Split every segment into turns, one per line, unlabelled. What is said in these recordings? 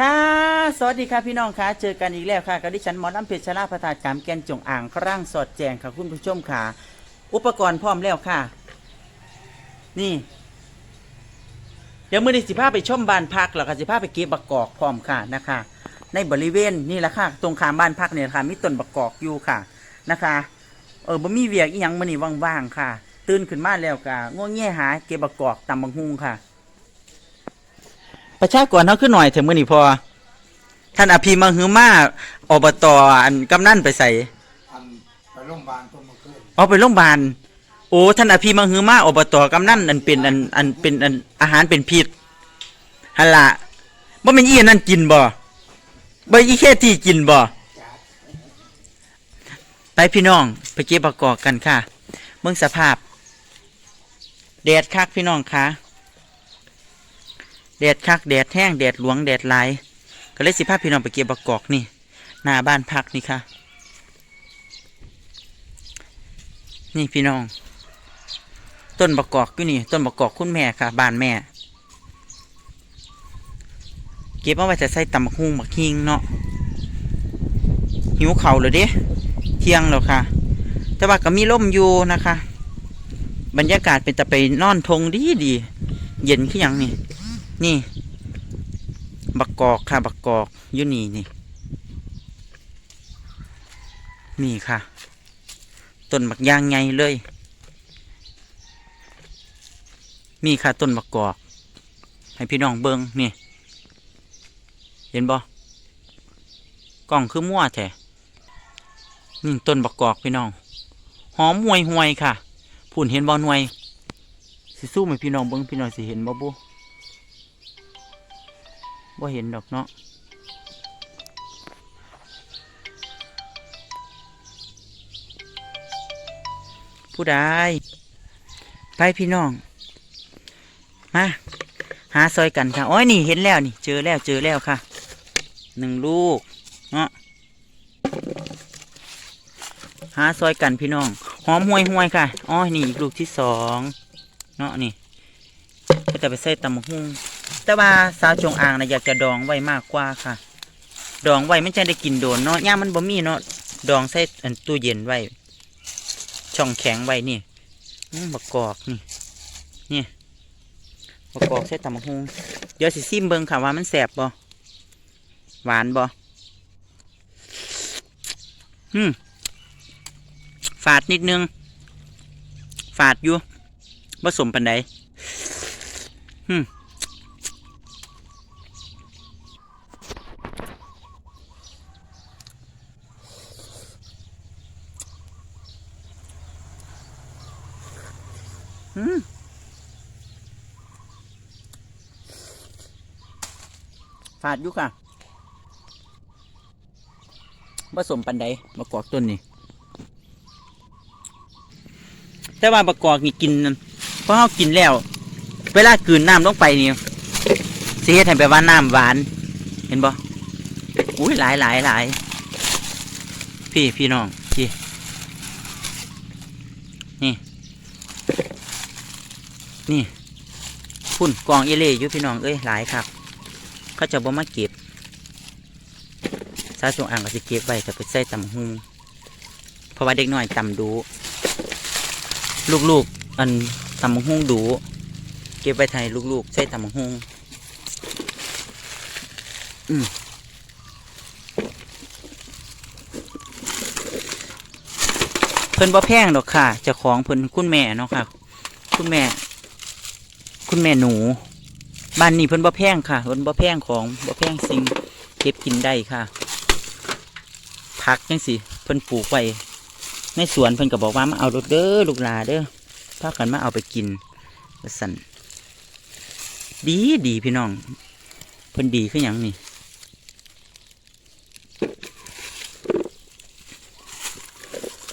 ค่ะ สวัสดีค่ะพี่น้องค่ะ เจอกันอีกแล้วค่ะกับดิฉันหมอลำเพชรชลาพระธาตุกามแกนจงอ่างครั่งสอดแจงค่ะคุณผู้ชมค่ะ อุปกรณ์พร้อมแล้วค่ะ นี่ เดี๋ยวมือนี้สิพาไปชมบ้านพักแล้วก็สิพาไปเก็บบักกอกพร้อมค่ะนะคะ ในบริเวณนี่แหละค่ะ ตรงขามบ้านพักเนี่ยค่ะมีต้นบักกอกอยู่ค่ะนะคะ เออบ่มีเวียกอีหยังมื้อนี้ว่างๆค่ะ ตื่นขึ้นมาแล้วก็ง่วงแง่หาเก็บบักกอกตำบักฮุงค่ะ ประชากรเขาขึ้นหน่อยเถอะมื้อนี้พอ ท่านอภิมังหือมาอบตอันกำนันไปใส่
อันไปโรงพยาบาลต้นมะเขือ
เอาไปโรงพยาบาลโอ้ท่านอภิมังหือมาอบตกำนันอันเป็นอันอันเป็นอันอาหารเป็นพิษฮัลละบ่แม่นอีอันนั่นกินบ่บ่อีแค่ที่กินบ่ไปพี่น้องไปเก็บประกอบกันค่ะ เมืองสภาพแดดคักพี่น้องค่ะแดดคักแดดแห้งแดดหลวงแดดหลายก็เลยสิพาพี่น้องไปเก็บบักกอกนี่หน้าบ้านพักนี่ค่ะ นี่พี่น้อง ต้นบักกอกอยู่นี่ ต้นบักกอกคุณแม่ค่ะ บ้านแม่ เก็บเอาไว้จะใส่ตำบักฮุงบักฮิงเนาะหิวเข่าเลยเด้เที่ยงแล้วค่ะ แต่ว่าก็มีร่มอยู่นะคะ บรรยากาศเป็นแต่ไปนอนทงดีดีเย็นขึ้ยังนี่ นี่ บักกอกค่ะ บักกอกอยู่นี่นี่ นี่ค่ะ ต้นบักยางไงเลยมีค่ะ ต้นบักกอก ให้พี่น้องเบิงนี่ เห็นบ่กล่องคือมั่วแท้นี่ต้นบักกอกพี่น้อง หอมหวยหวยค่ะพูนเห็นบ่หน่วย สิสู้ไหมพี่น้องเบิงพี่น้องสิเห็นบ่บุ บ่เห็นดอกเนาะผู้ใดไปพี่น้อง มา หาซอยกันค่ะโอ้ยนี่เห็นแล้วนี่ เจอแล้วเจอแล้วค่ะหนึ่งลูกเนาะหาซอยกันพี่น้อง หอมห่วยห่วยค่ะอ๋อนี่อีกลูกที่สองเนาะนี่ก็จะไปใส่ตำบักหุ่ง แต่ว่าสาวจงอางนะอยากจะดองไว้มากกว่าค่ะ ดองไว้ไม่ใช่ได้กินโดนเนาะย่ามมันบ่มีเนาะดองใส่อันตู้เย็นไว้ ช่องแข็งไว้นี่มบักกอกนี่นี่บักกอกใส่ตำบักฮงเดี๋ยวสิซิมเบิงค่ะว่ามันแสบบ่หวานบ่อืมฝาดนิดนึง ฝาดอยู่ผสมปันใดอืม ฝาดอยู่ค่ะผสมปันใดมะกอกต้นนี่แต่ว่าประกอบนี่กินเพราะเขากินแล้ว เวลากืนน้ำลงไปนี่เฮ็ดให้แบบว่าน้ำหวาน เห็นบ่อุ้ยหลายหลายหลายพี่พี่น้องพี่นี่ นี่พุ่นกองเอเล่ยู่พี่น้องเอ้ยหลายครับเขาจะบ่มาเก็บซาจงอ่างก็สิเก็บไว้จะไปใส่ตำหุงเพราะว่าเด็กน้อยตำดู ลูกๆอันตำบักหุ่งดูเก็บไว้ไทยลูกๆใส่ตำบักหุ่งอืมเพิ่นบ่แพงดอกค่ะจ้าของเพิ่นคุณแม่เนาะค่ะ คุณแม่ คุณแม่หนู บ้านนี้เพิ่นบ่แพงค่ะเพิ่นบ่แพงของบ่แพงสิ่งเก็บกินได้ค่ะผักจังสิเพิ่นปลูกไว้ในสวนเพิ่นก็บอกว่ามาเอารถเด้อลูกหลาเด้อพากันมาเอาไปกินสั่นดีดีพี่น้อง เพิ่นดีขึ้นอย่างนี่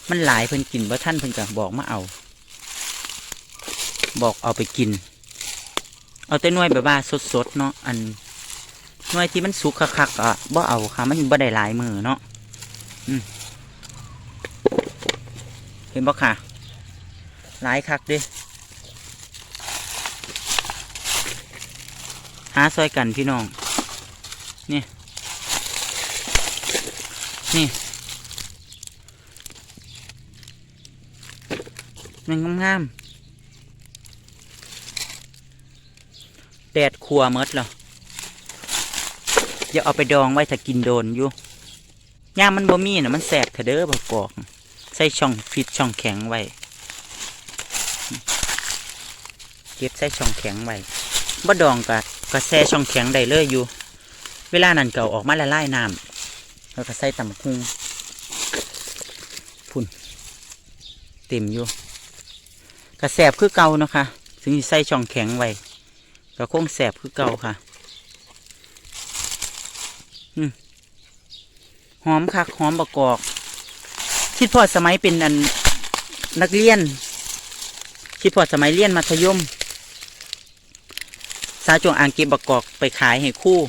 มันหลายเพิ่นกินว่าท่านเพิ่นก็บอกมาเอา บอกเอาไปกิน เอาแต่น่วยแบบว่าสดๆเนาะอันน่วยที่มันสุกคักๆอะบ่เอาค่ะมันบ่ได้หลายมือเนาะเห็นบ่ค่ะ หลายคักด้หาซอยกันพี่น้องนี่นี่มันงามๆ แดดครัวมดแล้วอย่าเอาไปดองไว้ถ้ากินโดนอยู่ย่ามมันบ่มีนะมันแสบเถอเด้อบักกอก ใส่ช่องฟิตช่องแข็งไว้ เก็บใส่ช่องแข็งไว้บ่ดองกะกะแซ่ช่องแข็งได้เลยอยู่ เวลานั้นเก่าออกมาละลายน้ำแล้วก็ใส่ตำบักหุงพุ่นเต็มอยู่กระแสบคือเก่านะคะ ถึงใส่ช่องแข็งไว้ ก็คงแสบคือเก่าค่ะหอมคักหอมประกอบ คิดพอสมัยเป็นอันนักเรียน คิดพอสมัยเรียนมัธยม สาจวงอ่างเก็บประกอบไปขายให้คู่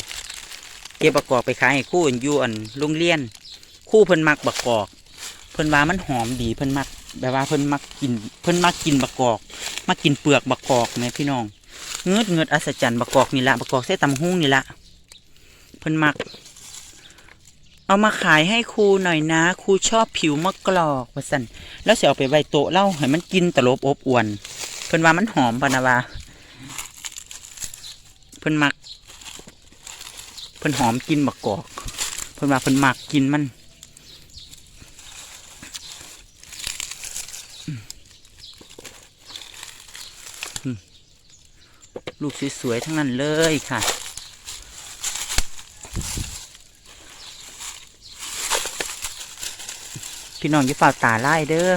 เก็บประกอบไปขายให้คู่อยู่อันโรงเรียน คู่เพิ่นมักประกอบเพิ่นว่ามันหอมดีเพิ่นมักแบบว่าเพิ่นมักกิน เพิ่นมักกินประกอบมักกินเปลือกประกอบแม่พี่น้อง เงืดเงืดอัศจรรย์ประกอบนี่ละประกอบใส่ตำหุ้งนี่ละเพิ่นมัก เอามาขายให้ครูหน่อยนะครูชอบผิวมะกรอกว่าสั่นแล้วเสียเอาไปไว้โต๊ะเล่าให้มันกินตลบอบอวนเพิ่นว่ามันหอมปะนะว่าเพิ่นมัก เพิ่นหอมกินบักกอก เพิ่นว่าเพิ่นมักกินมันอืมอืม ลูกสวยๆทั้งนั้นเลยค่ะ พี่น้องอย่าฝ่าตาไล่เด้อ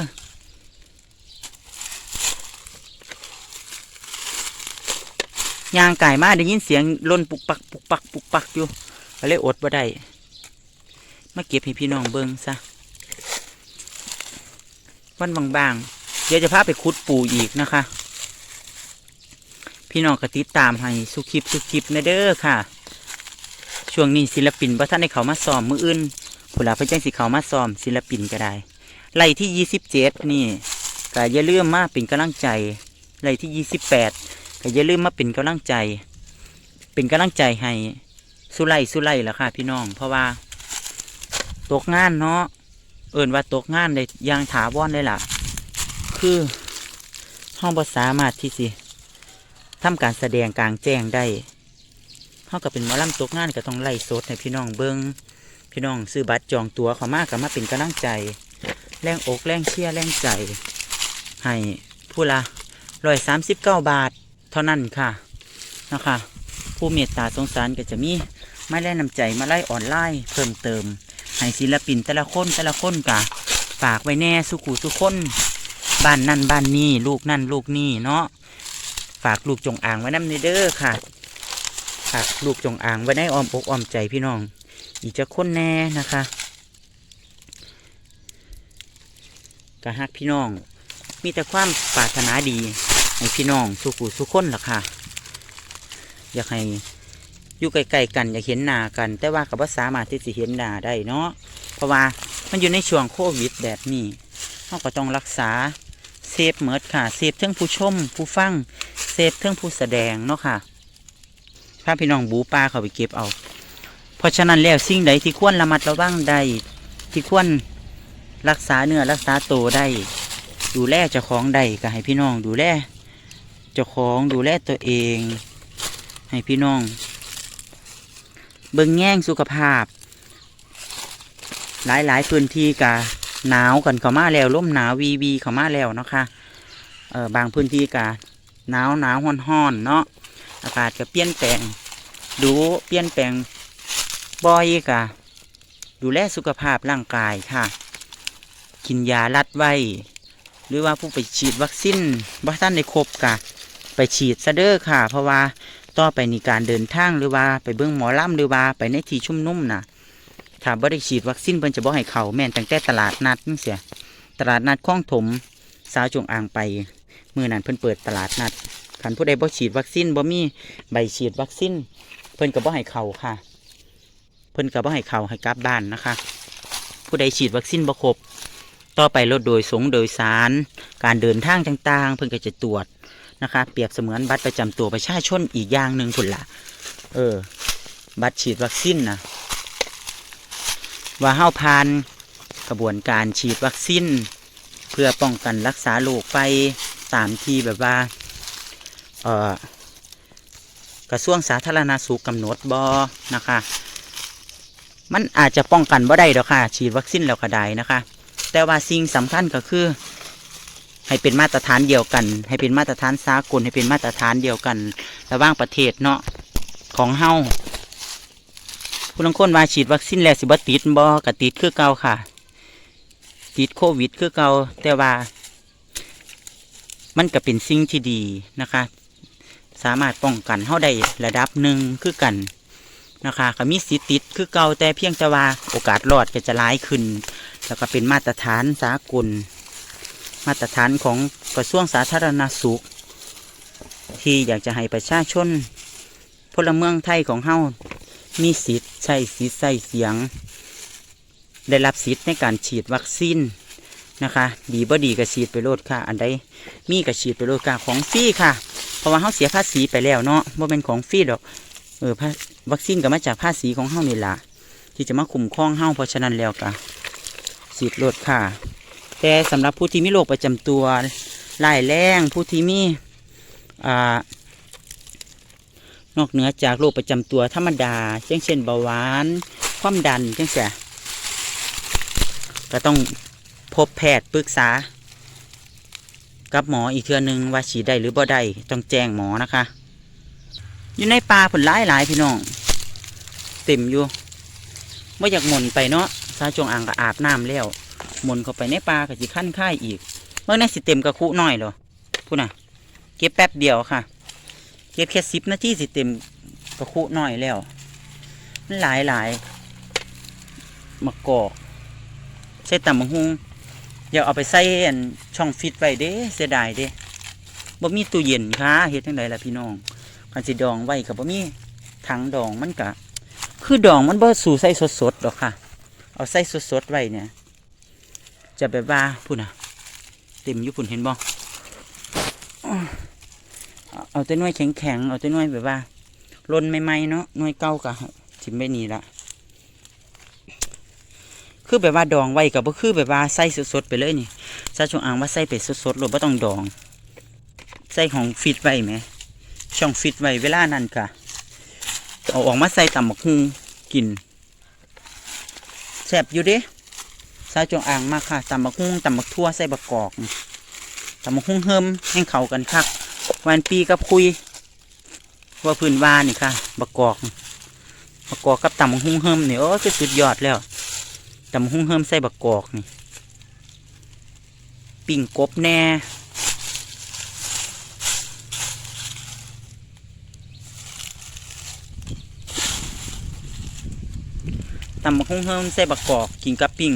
ยางไก่มาได้ยินเสียงล่นปุกปักปุกปักปุกปักอยู่ก็เลยอดบ่ได้มาเก็บให้พี่น้องเบิ่งซะวันบางๆเดี๋ยวจะพาไปคุดปูอีกนะคะ พี่น้องก็ติดตามให้สุคลิปสุคลิปนะเด้อค่ะ ช่วงนี้ศิลปินว่าท่านให้เขามาซ้อมมืออื่นผู้ลาเพื่อจ้งสิเขามาซ้อมศิลปินก็ได้ไล่ที่ยี่สิบเจ็ดนี่ก็อย่าลืมมาเป็นกำลังใจไล่ที่ยี่สิบแปดก็อย่าลืมมาเป็นกำลังใจ เป็นกำลังใจให้สุไลสุไลล่ะค่ะ พี่น้อง เพราะว่า ตกงานเนาะเอิ่นว่าตกงานได้ยางถาวรเลยล่ะ คือห้องภาษามารถที่สิ ทำการแสดงกลางแจ้งได้เขาก็เป็นมอลำตกงานก็ต้องไล่สดให้พี่น้องเบิงพี่น้องซื้อบัตรจองตั๋วเขามากก็มาเป็นกำลังใจ แรงอกแรงเชียร์แรงใจ ให้ผู้ละร้อยสามสิบเก้าบาทเท่านั้นค่ะนะคะผู้เมตตาสงสารก็จะมีไมาแล่นำใจมาไล่ออนไลน์เพิ่มเติม ให้ศิลปินแต่ละคนแต่ละคนกะฝากไว้แน่สุขูสุคนบ้านนั่นบ้านนี่ลูกนั่นลูกนี่เนาะ ฝากลูกจงอางไว้น้ำในเด้อค่ะ ฝากลูกจงอางไว้ในอ้อมอกอ้อมใจพี่น้อง อีกจะค้นแน่นะคะกะฮักพี่น้อง มีแต่ความปรารถนาดีให้พี่น้องสุขุสุขคนล่ะค่ะ อยากให้อยู่ไกลๆกันอยากเห็นหน้ากัน แต่ว่ากับว่าสามาที่จะเห็นหน้าได้เนาะเพราะว่ามันอยู่ในช่วงโควิดแบบนี้เราก็ต้องรักษาเซฟเหมิดค่ะเซฟทั้งผู้ชม ผู้ฟัง เซฟทั้งผู้แสดงเนาะค่ะพาพี่น้องบูปลาเขาไปเก็บเอา เพราะฉะนั้นแล้วสิ่งใดที่ควรระมัดระวังได้ที่ควรรักษาเนื้อรักษาตัวได้ ดูแลเจ้าของได้ก็ให้พี่น้องดูแลเจ้าของดูแลตัวเอง ให้พี่น้อง เบิ่งแง่งสุขภาพ หลายหลายๆพื้นที่กะหนาวกันเข้ามาแล้วร่มหนาววีวีเข้ามาแล้วเนาะคะเออบางพื้นที่กะ หนาวหนาวห้อนห้อนเนาะอากาศก็เปลี่ยนแปลง ดูเปลี่ยนแปลงบ่อยกะดูแลสุขภาพร่างกายค่ะ กินยาลัดไว้ หรือว่าผู้ไปฉีดวัคซีนว่าท่านในครบกะไปฉีดซะเด้อค่ะ เพราะว่าต่อไปในการเดินทางหรือว่าไปเบื้องหมอลำหรือว่าไปในที่ชุ่มนุ่มนะถ้าบ่ได้ฉีดวัคซีนเพิ่นจะบ่ให้เขาแม่นตั้งแต่ตลาดนัดนี่เสียตลาดนัดคลองถมสาวจงอางไป มื่อนั้นเพิ่นเปิดตลาดนัดคันผู้ใดบ่ฉีดวัคซีนบ่มีใบฉีดวัคซีนเพิ่นก็บ่ให้เขาค่ะ เพิ่นก็บ่ให้เขาให้กลับบ้านนะคะ ผู้ใดฉีดวัคซีนบ่ครบต่อไปรถโดยสงโดยสาร การเดินทางต่างๆ เพิ่นก็จะตรวจนะคะ เปรียบเสมือนบัตรประจำตัวประชาชนอีกอย่างหนึ่งคุณละ่ะ เออ บัตรฉีดวัคซีนนะว่าเฮาผ่านกระบวนการฉีดวัคซีนเพื่อป้องกันรักษาโรคไป ตามที่แบบว่า เอ่อกระทรวงสาธารณสุขกำหนดบอนะคะ มันอาจจะป้องกันบ่ได้ดอกค่ะ ฉีดวัคซีนแล้วก็ได้นะคะ แต่ว่าสิ่งสำคัญก็คือ ให้เป็นมาตรฐานเดียวกัน ให้เป็นมาตรฐานสากลให้เป็นมาตรฐานเดียวกัน ระหว่างประเทศเนาะของเฮาผู้ลางคนว่าฉีดวัคซีนแล้วสิบติดบ่กติดคือเก่าค่ะ ติดโควิดคือเก่าแต่ว่า มันก็เป็นสิ่งที่ดีนะคะ สามารถป้องกันเฮาได้ระดับหนึ่งคือกันนะคะก็มีสิติดคือเก่าแต่เพียงแต่ว่าโอกาสรอดก็จะร้ายขึ้น แล้วก็เป็นมาตรฐานสากล มาตรฐานของกระทรวงสาธารณสุข ที่อยากจะให้ประชาชนพลเมืองไทยของเฮามีสิทธิ์ใช้สิทธิ์ใช้เสียง ได้รับสิทธิ์ในการฉีดวัคซีน นะคะ ดีบ่ดีก็ฉีดไปโลดค่ะ อันใดมีก็ฉีดไปโลดค่ะของฟรีค่ะ เพราะว่าเฮาเสียภาษีไปแล้วเนาะบ่เป็นของฟรีดอกเออวัคซีนก็มาจากภาษีของเฮานี่ล่ะที่จะมาคุ้มครองเฮาเพราะฉะนั้นแล้วก็ฉีดโลดค่ะ แต่สำหรับผู้ที่มีโรคประจำตัวร้ายแรงผู้ที่มีอ่านอกเหนือจากโรคประจำตัวธรรมดาเช่นเช่นเบาหวาน ความดันจังเสียก็ต้อง พบแพทย์ปรึกษา กับหมออีกเทือนึงว่าฉีดได้หรือบ่ได้ต้องแจ้งหมอนะคะ อยู่ในป่าผลหลายหลายพี่น้องเต็มอยู่ไม่อยากหม่นไปเนาะซาจงอ่างก็อาบน้ำแล้วหมุนเข้าไปในปลากับสิขั้นค่ายอีกเมื่อในสิเต็มกระคุหน่อยเหรอพูดน่ะเก็บแป๊บเดียวค่ะ เก็บแค่สิบนาทีสิเต็มกระคุหน่อยแล้วมันหลายหลายมะกอกใส่ตำมะฮุง อย่าเอาไปใส่อนช่องฟิตไว้เด้เสียดายเด้บ่มีตู้เย็นค่ะเฮ็ดจังไดล่ะพี่น้องคันสิดองไว้กับบ่มีถังดองมันกะ คือดองมันบ่สู่ใส่สดๆดอกค่ะ เอาใส่สดๆไว้เนี่ย จะแบบว่าพุ่นอะ เต็มอยู่พุ่นเห็นบ่อ้อเอาเอาแต่น่วยแข็งๆ เอาแต่น่วยแบบว่าลนใหม่ๆเนาะน่วยเก่ากะทิมไม่นี่ละ คือแบบว่าดองไว้กับบ่คือแบบว่าใส่สดๆไปเลยนี่ซาชงอ่างว่าใส่ไปสดๆหรือบ่ต้องดอง ใส่ของฟิตไว้ไหม ช่องฟิตไว้เวลานั้นค่ะเอาออกมาใส่ตำบักฮุงกินแซ่บอยู่เด้ซาจงอ่างมากค่ะตำบักฮุ้งตำบักทั่วใส่บักกอกตำบักฮุ้งเฮิมให้เขากันคักวันปีกับคุย ว่าพื้นวานี่ค่ะบักกอกบักกอกกับตำบักฮุ้งเฮิมนี่โอ้คือสุดยอดแล้ว ตำบักฮุ้งเฮิมใส่บักกอกนี่ ปิ่งกบแน่ ตำบักฮุ้งเฮิมใส่บักกอก กินกับปิ่ง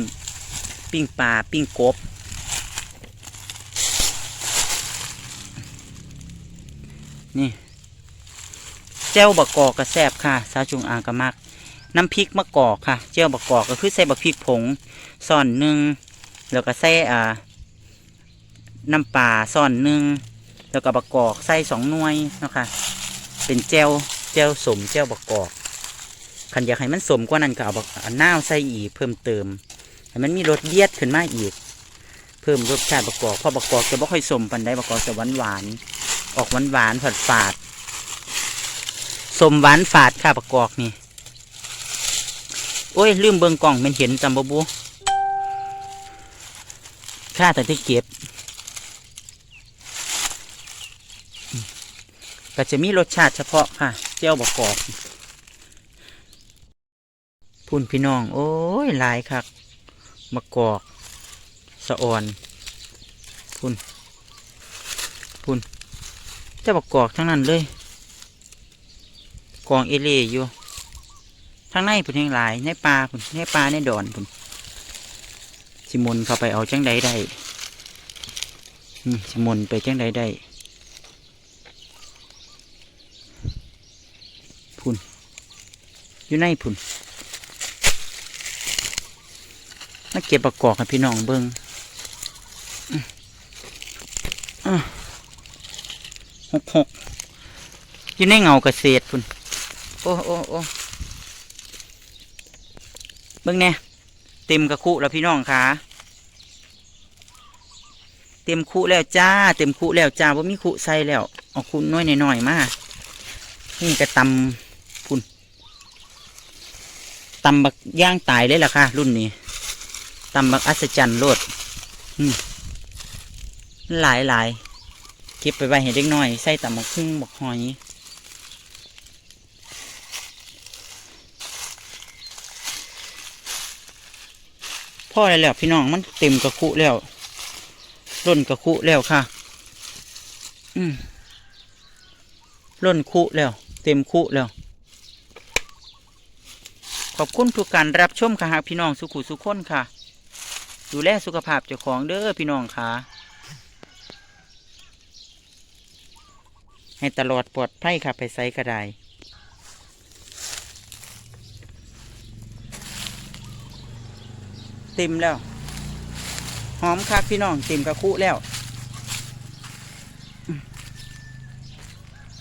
ปิ้งปลาปิ้งกบ นี่เจ้าบักกอกกระแซบค่ะ สาวจุงอางกระมัก น้ำพริกมะกอกค่ะ เจ้าบักกอกก็คือใส่บักพริกผงซ่อนหนึ่งแล้วก็ใส่อ่าน้ำปลาซ่อนหนึ่งแล้วก็บักกอกใส่สองหน่วยนะคะเป็นเจวเจวสมเจวบักกอกขันอยากให้มันสมกว่านั้นก็เอาบักเอาน้าวใส่อีกเพิ่มเติมให้มันมีรสเลียดขึ้นมาอีก เพิ่มรสชาติประกอบเพราะประกอบจะไม่ค่อยสมปันได้ประกอบจะหวานหวานออกหวานหวานฝาดฝาดสมหวานฝาดค่ะประกอบนี่ โอ้ย ลืมเบิงกล่องเป็นเห็นจำบบูค่าแต่ที่เก็บ ก็จะมีรสชาติเฉพาะค่ะเจ้าประกอบพุ่นพี่น้อง โอ้ย หลายคักมะกอกสะออนพุ่นพุ่นแต่บกกอกทั้งนั้นเลยกองเอเล่อยู่ ทั้งในพุ่นยังหลายในปลาพุ่นในปลาในดอนพุ่นสิมนเข้าไปเอาจังใดได้สิมนไปจังใดได้พุ่นอยู่ในพุ่นมาเก็บประกอบให้พี่น้องเบิ้งอื้ออื้อหกหกอยู่ในเงาเกษตรพุ่นโอ้โอ้โอ้ บิ่งแน่เต็มกระคุแล้วพี่น้องค่ะเต็มคุแล้วจ้า เต็มคุแล้วจ้าว่ามีคุใส่แล้วเอาคุน้อยหน่อยมานี่กระตำพุ่นตำบักย่างตายเลยล่ะค่ะ รุ่นนี้ตำบักอัศจรรย์โลดหลายหลายเก็บไปไว้ให้เด็กน้อย ใส่ตำบักครึ่งบักหอย พ่อแล้วพี่น้องมันเต็มกระคุแล้วล้นกระคุแล้วค่ะ อืมล้นคุแล้ว เต็มคุแล้ว ขอบคุณทุกการรับชมค่ะพี่น้องสุขุสุขคนค่ะ ดูแลสุขภาพเจ้าของเด้อพี่น้องค่ะให้ตลอดปลอดภัยค่ะไปไซก็ได้ เต็มแล้ว หอมคักพี่น้องเต็มกระคุแล้ว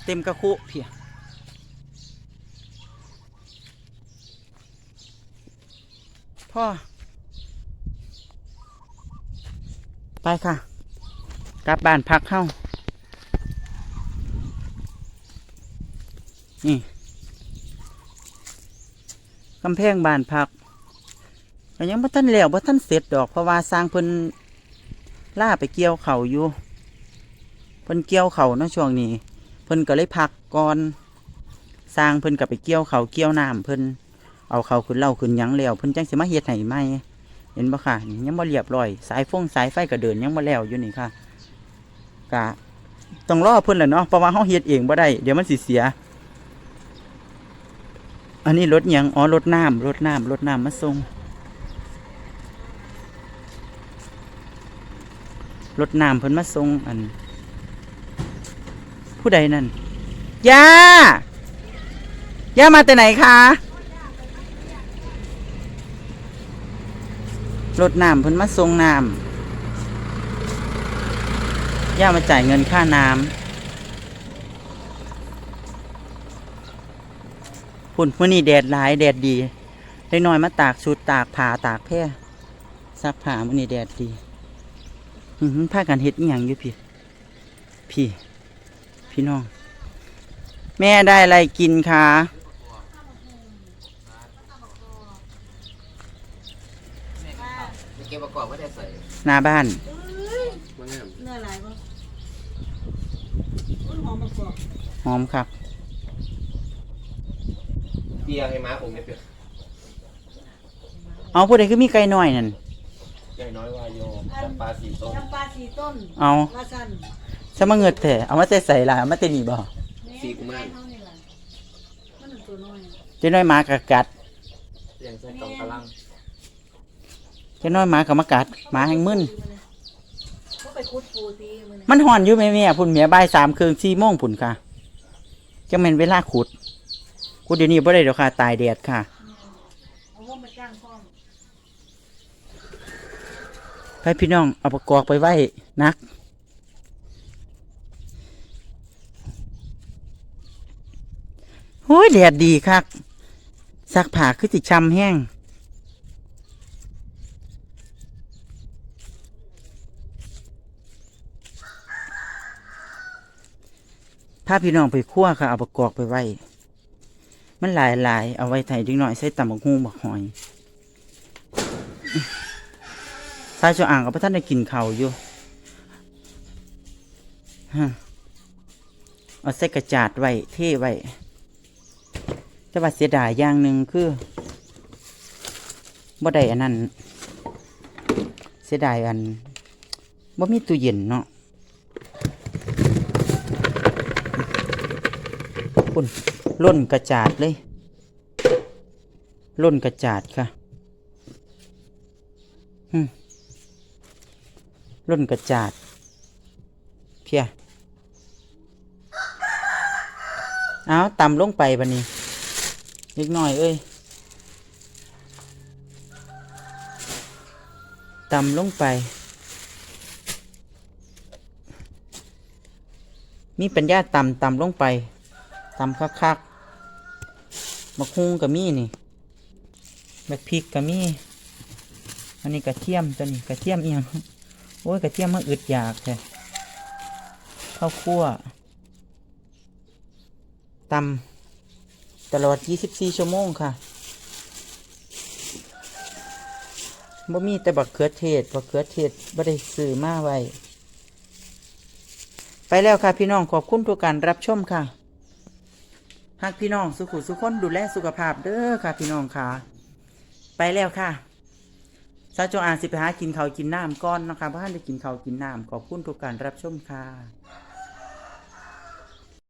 เต็มกระคุเพียพ่อ ไปค่ะ กลับบ้านพักเข้า นี่กำแพงบ้านพัก ก็ยังบ่ทันแล้วบ่ทันเสร็จดอกเพราะว่าสร้างเพิ่นล่าไปเกี่ยวเข่าอยู่เพิ่นเกี่ยวเข่าวเนาะช่วงนี้ เพิ่นก็เลยพักก่อนสร้างเพิ่นก็ไปเกี่ยวเข่าเกี่ยวน้ำเพิ่นเอาเข่าขึ้นเล่าขึ้นยังแล้วเพิ่นจังสิมาเฮ็ดให้ใหม่เห็นบ่ค่ะนี่ยังบ่เรียบร้อย สายฟงสายไฟก็เดินยังบ่แล้วอยู่นี่ค่ะกะต้องรอเพิ่นแหละเนาะเพราะว่าเฮาเฮ็ดเองบ่ได้เดี๋ยวมันสิเสีย อันนี้รถยังอ๋อรถน้ำรถน้ำรถน้ำมาส่ง รถน้ำเพิ่นมาส่งอัน ผู้ใดนั่นย่าย่ามาแต่ไหนคะรถน้ำเพิ่นมาส่งน้ำย่ามาจ่ายเงินค่าน้ำพุ่นมื่อนี้แดดหลายแดดดีได้น้อยมาตากชุดตากผ้าตากแพร่ซักผ้ามื่อนี้แดดดี พากันเฮ็ดอีหยังอยู่พี่ พี่ พี่น้อง แม่ได้อะไรกินคะ
เก็บประกอบไม่ได้ใส่
หน้าบ้าน
มันงาม
เนื้อลายปะต้นหอมมะกอก
หอมครับ
เตียงให้ม้าผมไม่เปลี่ยน
เอาผู้ใดคือมีไก่น้อยนั่น
ใหญ่น้อยวายโยจำปาสีต้น
จำปาสีต้น
เอา
ว่าสัน
ซะมาเงิดแท้เอามาใส่ใส่ละเอามาเตนี่บ่
สีกุมาร
เท่านี้แหละมันเป็นตัวน้อย
เจ้าน้อยหมากะกัด
เตียงใส่กองกำลัง
เจ้าน้อยหมากะมากัดหมาแห่งมึน
ก็ไปคุดปูตีมัน
มันห่อนอยู่แม่แม่พุ่นเมียบ่ายสามครึ่งสี่โมงพุ่นค่ะจังแม่นเวลาขุดขุดเดี๋ยวนี้บ่ได้ดอกค่ะ ตายแดดค่ะ
เอาว่ามาจ้างพ่อม
ให้พี่น้องเอาประกอบไปไว้นัก โอ้ยแดดดีคักซักผ้าคือสิช้ำแห้งถ้าพี่น้องไปคั่วค่ะเอาประกอบไปไว้ มันหลายหลๆเอาไว้ไถดิ้งหน่อยใส่ตำบักฮูบักหอย สายชอ่างกับพระท่านได้กินเขาอยู่เอาใส่กระจาดไว้เท่ไว้แต่ว่าเสียดายอย่างหนึ่งคือบ่ได้อันนั้น เสียดายอันบ่มีตู้เย็นเนาะคุณล่นกระจาดเลย ล่นกระจาดค่ะ รุ่นกระจาดเพียเอาต่ำลงไปบันนี้นิดหน่อยเอ้ยต่ำลงไป มีปัญญาต่ำต่ำลงไปต่ำคักๆมาคุงกับมีนี่แบบพริกก็มีอันนี้กระเทียมตัวนี้กระเทียมเอียง โอ้ยกระเทียมมันอึดอยากแท้ข้าวคั่วตำตลอด 24 ชั่วโมงค่ะบ่มีแต่บักเขือเทศบักเขือเทศบ่ได้ซื้อมาไว้ ไปแล้วค่ะพี่น้องขอบคุณทุกการรับชมค่ะ หากพี่น้องสุขุสุขคนดูแลสุขภาพเด้อค่ะพี่น้องค่ะ ไปแล้วค่ะ ซาจงอานสิไปหากินเขาวกินน้ำก้อนนะคะเพราะท่านได้กินเขาวกินน้ำขอบคุณทุกการรับชมค่ะ